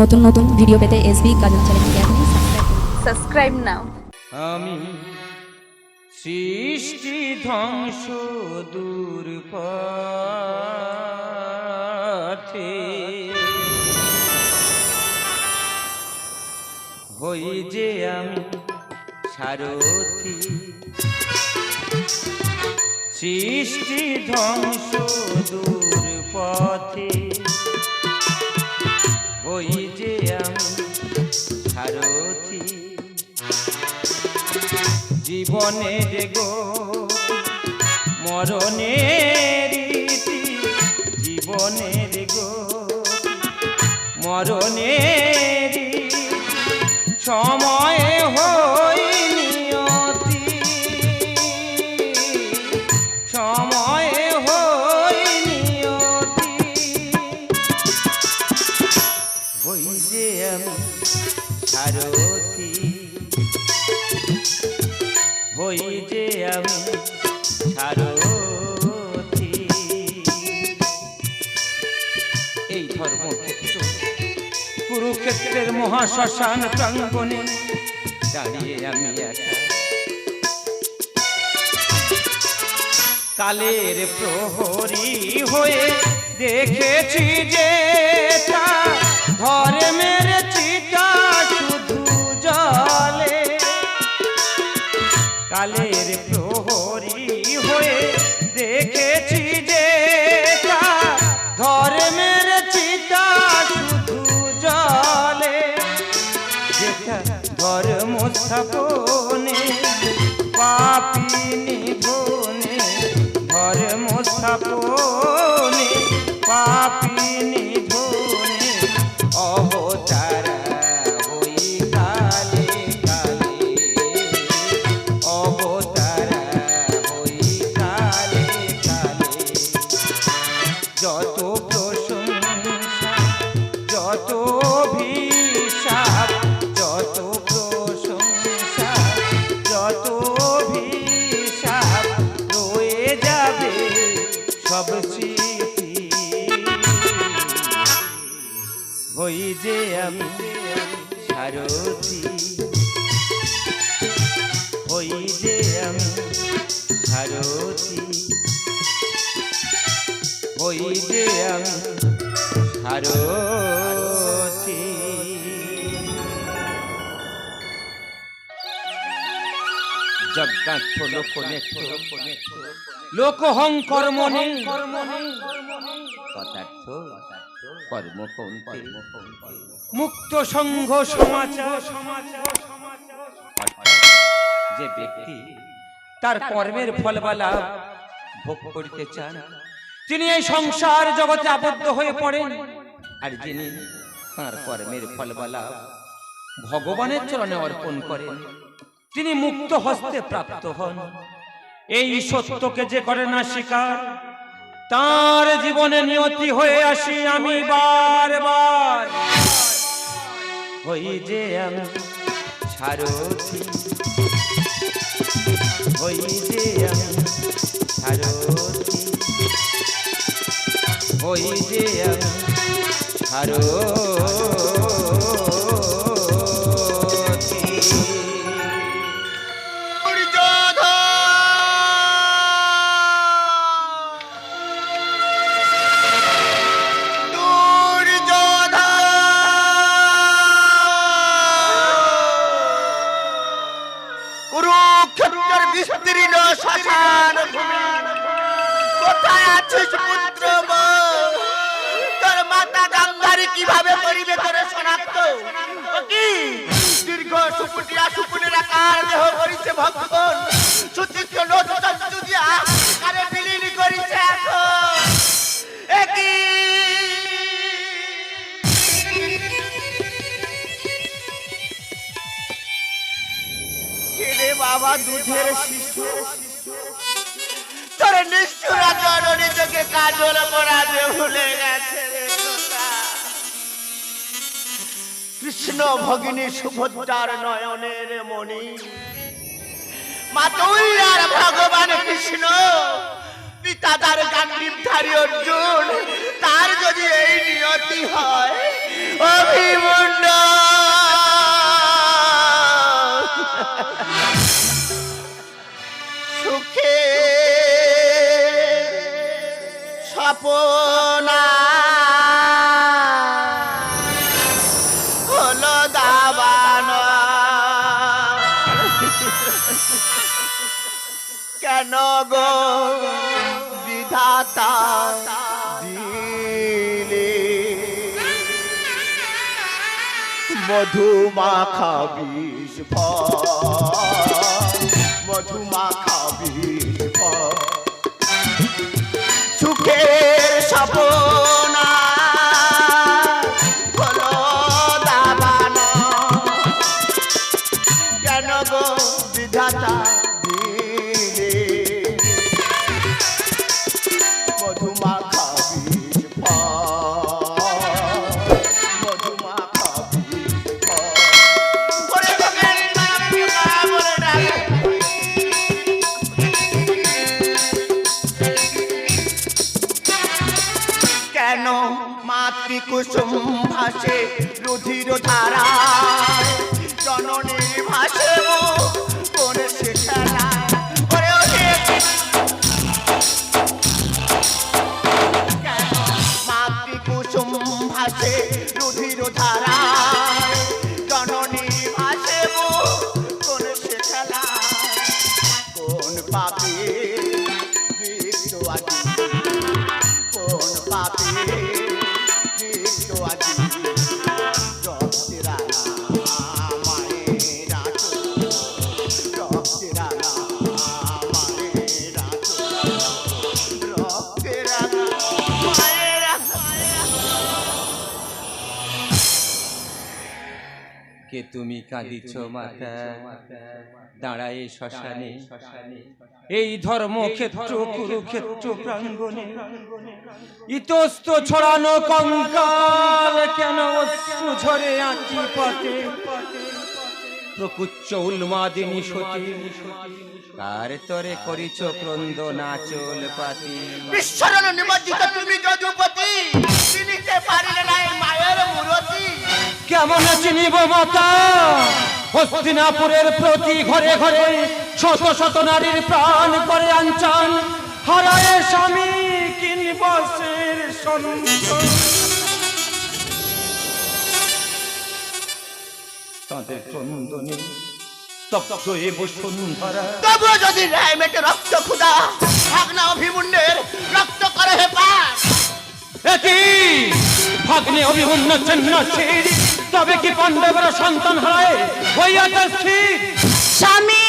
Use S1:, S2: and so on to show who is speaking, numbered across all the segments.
S1: নতুন নতুন ভিডিও পেতে এসবি গাজন চ্যানেলকে আপনি সাবস্ক্রাইব করুন।
S2: সাবস্ক্রাইব নাও
S3: আমি সৃষ্টি ধ্বংস দূর পথে হই যে আমি সারথি। সৃষ্টি ধ্বংস দূর পথে হই যে আমি সারথি জীবনের গো মরণের জীবনের গো মরণের সময় হই নিয়তি সময় মহাশ্মশান প্রাঙ্গণে দাঁড়িয়ে আমি একা। কালের প্রহরী হয়ে দেখেছি যে তা। ধর্মের চিতা শুধু জলে। কালের প্রহরী হয়ে দেখেছি যে যেটা ধর্ম স্থাপনে পাপি নিধনে ধর্ম স্থাপনে যে আমি সারথি। হই যে আমি সারথি। হই যে আমি সারথি। যজ্ঞার্থ লোক লোকহং কর্মণি। তথার্থ কর্ম মুক্ত সংঘ সমাচার। যে ব্যক্তি তার কর্মের ফলবালা ভোগ করতে চান তিনি এই সংসার জগতে আবদ্ধ হয়ে পড়েন। আর যিনি তার কর্মের ফলবালা ভগবানের চরণে অর্পণ করেন। তিনি মুক্ত হস্তে প্রাপ্ত হন। এই সত্যকে যে করে না স্বীকার তার জীবনে নিয়তি হয়ে আসি আমি বারবার। হই যে আমি সারথি হই যে আমি সারথি হই যে আমি সারথি
S4: শ্মশান ভূমি। কোথায় আছিস পুত্র তোর মাতা গান্ধারী কীভাবে করিবে তোর শনাক্ত? কি? দীর্ঘ সুপুটিয়া সুপুটির আকার দেহ করিছে ভক্ষণ সুচিত্র চঞ্চু দিয়া আকারে বিলীন করিছে এখন। একই বাবা, দুধের শিশু? নিষ্ঠুরা জননী তোকে কাজল পরাতে ভুলে গেছে কৃষ্ণ ভগিনী সুভদ্রার নয়নের মণি। মা তুই আর ভগবান কৃষ্ণ, পিতা পিতাদার গান্ডীবধারী অর্জুন, তার যদি এই নিয়তি হয় অভি স্থাপনা হলো দাবানো কেন গো বিধাতা দিলে? মধুমাখা বিষ মধুমাখা বিষ কেন মাতৃ কুসুম ভাসে রুধির ধারা জননীর ভাসে কোন সে খেলা। ওরে ওরে কেন মাতৃ কুসুম ভাসে রুধির ধারা পাপে কোন পাপে
S3: কে তুমি কাঁদিছ মাতা দাঁড়ায় শ্মশানে। এই ধর্মক্ষেত্র কুরুক্ষেত্র প্রাঙ্গণে। ইতস্ত ছড়ানো কঙ্কাল কেন অশ্রু ঝরে আঁকি পথে? প্রকুচ্চ উন্মাদিনী সতী কার তরে করিছ ক্রন্দ নাচল পাতি
S4: বিশ্বরণ নিমজ্জিত তুমি যদুপতি। চিনিতে মূরতি
S3: কেমন চিনিব মাতা? হস্তিনাপুরের প্রতি ঘরে ঘরে শত শত নারীর প্রাণ করে আঞ্চান হারায় স্বামী সন্তান। তাদের তপ্ত
S4: যদি রায় মেটে রক্ত ভাগনা করে হে
S3: একই ভাগ্নে অভিমন্য চিহ্ন ছিড় তবে কি পাণ্ডবের সন্তান হারায়? হইয়াছে স্থির
S2: স্বামী।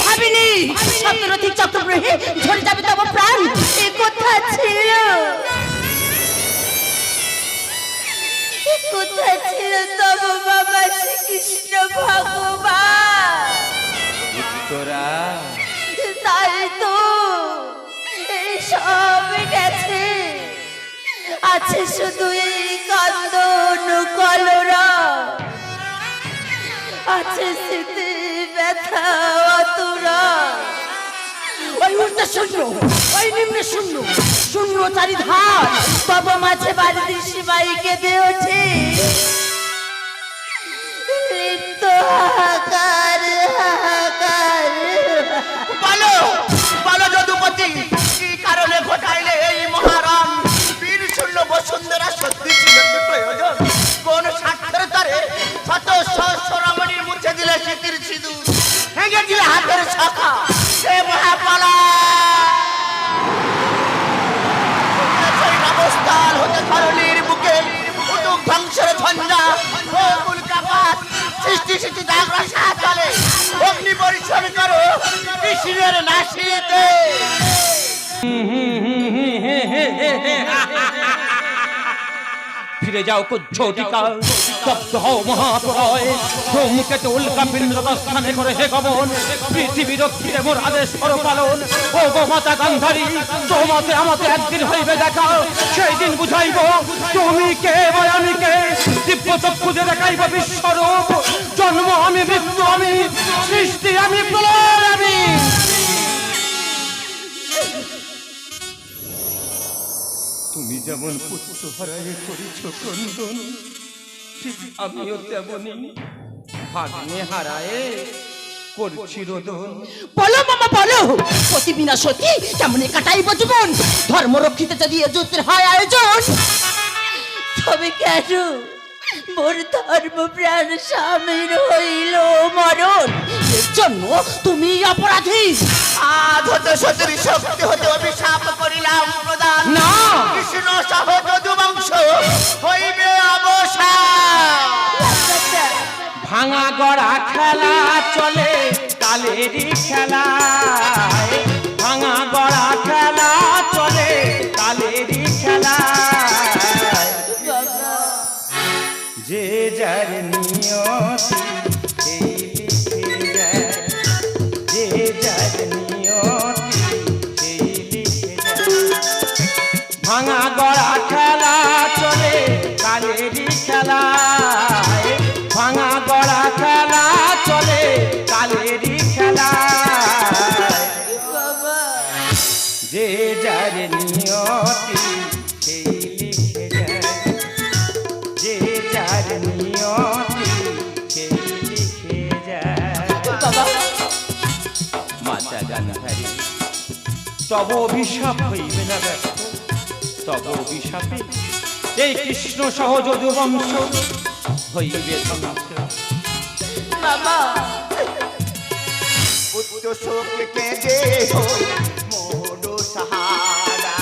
S2: ভাবিনি? সপ্তরথী চক্রব্রহে ঝরে যাবে তব প্রাণ। এ কথা ছিল? এ কথা ছিল তব বাবা শ্রীকৃষ্ণ ভগবান? তাই তো সব গেছে। আছে শুধু এই কান্দন কলরা। আছে স্মৃতি ব্যথা অতুরা ওই উর্ধ শূন্য, ওই নিম্ন শূন্য শূন্য চারিধার তব মাঝে বাড়ি দৃষ্টি বাইকে দিয়েছে লিপ্ত হাহাকার
S4: স্মৃতির সিঁদুর ভেঙে দিলে হাতের শাখা। সে মহাপালা। সেই নবস্থান হতে ধরণীর বুকে। উদুক ধ্বংসের ঝঞ্ঝা। ও উল্কাপাত সৃষ্টি সৃষ্টি দাগরা সাহায্যালে অগ্নি পরিশ্রম করো। কৃষ্ণের নাশিতে
S3: ফিরে যাও কুজ্জটিকা তপ্ত হও মহাপ্রয়। পিণ্ডতা স্থানে করে হে গমন পৃথিবী মোর আদেশ করো পালন। ও মাতা তোমাতে আমাতে একদিন হইবে দেখা। সেই দিন বুঝাইব, তুমি কে বা আমি কে? দিব্য চক্ষুতে দেখাইব বিশ্বরূপ। জন্ম আমি, মৃত্যু আমি, সৃষ্টি আমি প্রলয় আমি। তুমি যেমন পুত্র হারায় করিছ ক্রন্দন ঠিক আমিও তেমনি ভাগ্নে হারায়ে করছি রোদন।
S2: বলো মামা বলো। সতী বিনা সতী কেমন কাটাইব জীবন? ধর্ম রক্ষিতে যদি এ যুদ্ধের হয় আয়োজন। তবে কেন? মোর ধর্ম প্রাণ স্বামীর হইল মরণ। এর জন্য তুমি অপরাধী।
S4: আজ হতে সতীর শক্তি হতে অভিশাপ করিলাম প্রদান।
S3: না।
S4: কৃষ্ণ সহ হইবে
S3: ভাঙা গড়া খেলা চলে কালেরই খেলায় তব অভিশাপ হইবে না তব অভিশাপে এই কৃষ্ণ সহ যদুবংশ হইবে ধ্বংস
S2: বাবা।
S4: পুত্র শোকে কেঁদে হই মোর সাহারা।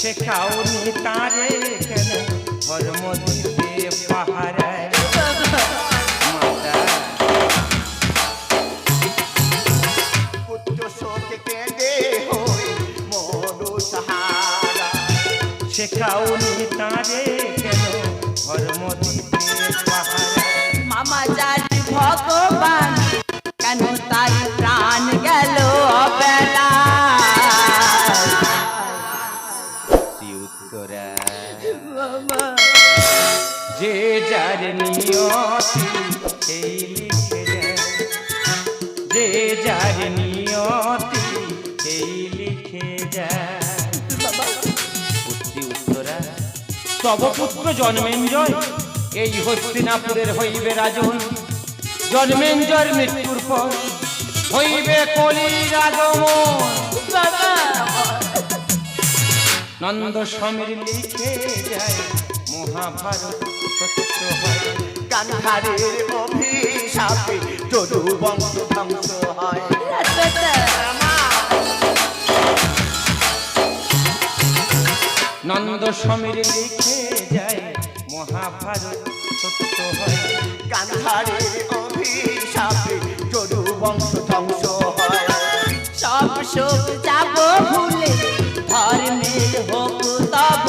S3: শেখাওনি তারে কেন ধর্ম দিতে পাহারায়। শেখাওনি তাঁরে কেন? ধর্ম দিতে তব পুত্র জন্মেঞ্জয় এই হস্তিনাপুরের হইবে রাজন। জন্মেঞ্জয়ের মৃত্যুর পর হইবে কলির আগমন নন্দ সমীর লিখে যায় মহাভারত সত্য হয়।
S4: গান্ধারের অভিশাপে যদু বংশ ধ্বংস হয়।
S3: সমীর লিখে যায় মহাভারত সত্য হয়।
S4: গান্ধারের অভিশাপে যদু বংশ ধ্বংস হয়।
S2: সব শোক যাব ভুলে ধর্মের হোক তব।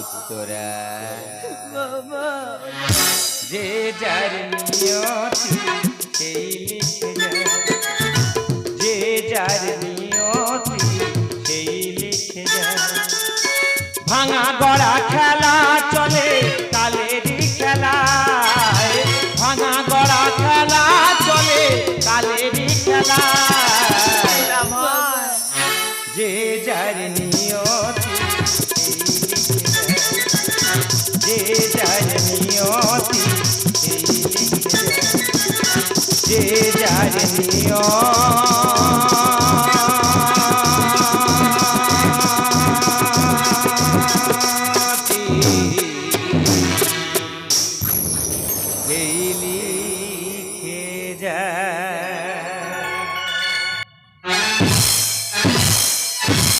S3: উত্তরা। যে যার নিয়তি সেই যায়। যে যার নিয়তি যায়। যে যার নিয়তি